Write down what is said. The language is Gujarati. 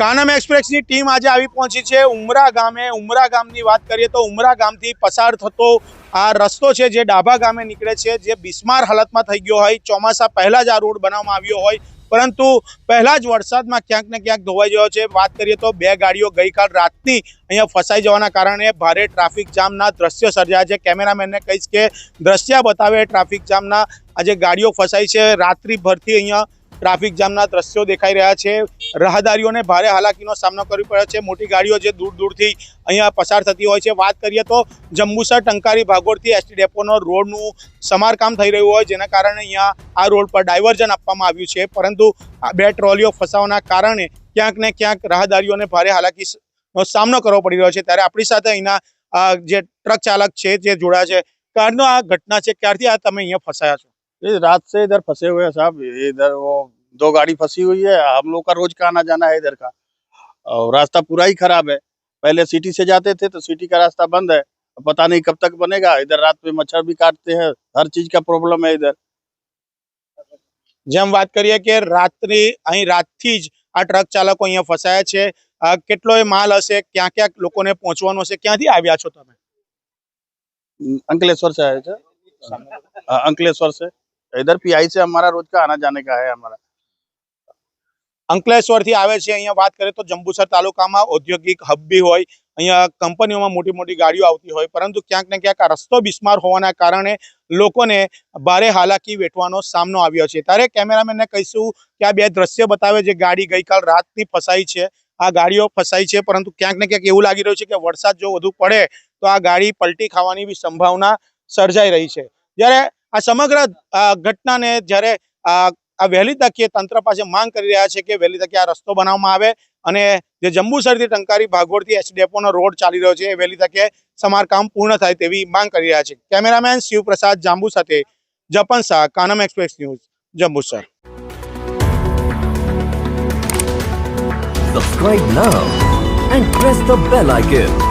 કાનમ એક્સપ્રેસની ટીમ આજે આવી પહોંચી છે. ઉમરા ગામે, ઉમરા ગામની વાત કરીએ તો ઉમરા ગામથી પસાર થતો આ રસ્તો છે જે ડાભા ગામે નીકળે છે, જે બિસ્માર હાલતમાં થઈ ગયો હોય. ચોમાસા પહેલાં જ આ રોડ બનાવવામાં આવ્યો હોય. પરંતુ પહેલાં જ વરસાદમાં ક્યાંક ને ક્યાંક ધોવાઈ ગયો છે. વાત કરીએ તો બે ગાડીઓ ગઈકાલ રાતની અહીંયા ફસાઈ જવાના કારણે ભારે ટ્રાફિક જામના દ્રશ્યો સર્જાયા છે. કેમેરામેનને કહીશ કે દ્રશ્ય બતાવે ટ્રાફિક જામના આજે ગાડીઓ ફસાઈ છે. રાત્રિભરથી અહીંયા ટ્રાફિક જામના દ્રશ્યો દેખાઈ રહ્યા છે. રાહદારીઓને ભારે હાલાકીનો સામનો કરવો પડ્યો છે. મોટી ગાડીઓ જે દૂર દૂરથી અહીંયા પસાર થતી હોય છે. વાત કરીએ તો જંબુસર ટંકારી ભાગોળથી એસટી ડેપોનો રોડનું સમારકામ થઈ રહ્યું હોય, જેના કારણે અહીંયા આ રોડ પર ડાયવર્ઝન આપવામાં આવ્યું છે. પરંતુ બે ટ્રોલીઓ ફસાવાના કારણે ક્યાંક ને ક્યાંક રાહદારીઓને ભારે હાલાકીનો સામનો કરવો પડી રહ્યો છે. ત્યારે આપણી સાથે અહીંના જે ટ્રક ચાલક છે, જે જોડાયા છે. કારનો આ ઘટના છે. ક્યારથી આ તમે અહીંયા ફસાયા છો? ये रात से इधर फंसे हुए हैं साहब इधर वो दो गाड़ी फंसी हुई है हम लोग का रोज का आना जाना है इधर का और रास्ता पूरा ही खराब है पहले सिटी से जाते थे तो सिटी का रास्ता बंद है अब पता नहीं कब तक बनेगा इधर रात में मच्छर भी काटते हैं हर चीज का प्रॉब्लम है इधर જેમ વાત કરીએ કે રાત્રિ અહીં રાતથી જ આ ટ્રક ચાલકો અહીંયા ફસાયા છે આ કેટલોય માલ હશે ક્યાં ક્યાં લોકોને પહોંચવાનું હશે ક્યાંથી આવ્યા છો તમે अंकलेश्वर से आए थे हाँ, अंकलेश्वर से इधर पीआई से हमारा रोज का आना जाने का है हमारा અંકલેશ્વરથી આવે છે અહીંયા વાત કરીએ તો જંબુસર તાલુકામાં ઔદ્યોગિક હબ બી હોય અહીંયા કંપનીઓમાં મોટી મોટી ગાડીઓ આવતી હોય પરંતુ ક્યાંક ને ક્યાંક આ રસ્તો બિસ્માર હોવાના કારણે લોકોને ભારે હાલાકી વેઠવાનો સામનો આવ્યો છે ત્યારે કેમેરામેનને કહીશું કે આ બે દ્રશ્ય બતાવે જે ગાડી ગઈકાલ રાતની ફસાઈ છે આ ગાડીઓ ફસાઈ છે પરંતુ ક્યાંક ને ક્યાંક એવું લાગી રહ્યું છે કે વરસાદ જો વધુ પડે તો આ ગાડી પલટી ખાવાની બી સંભાવના સર્જાઈ રહી છે જ્યારે આ સમગ્ર ઘટનાને જ્યારે, આ વહેલી તકે તંત્ર પાસે માંગ કરી રહ્યા છે કે વહેલી તકે આ રસ્તો બનાવવામાં આવે અને જે જંબુસરથી ટંકારી ભાગોળથી એચ ડેપોનો રોડ ચાલી રહ્યો છે, એ વહેલી તકે સમારકામ પૂર્ણ થાય તેવી માંગ કરી રહ્યા છે કેમેરામેન શિવપ્રસાદ જાંબુ સાથે જપન Shah, Kanam express news, Jambusar Subscribe now and press the bell icon.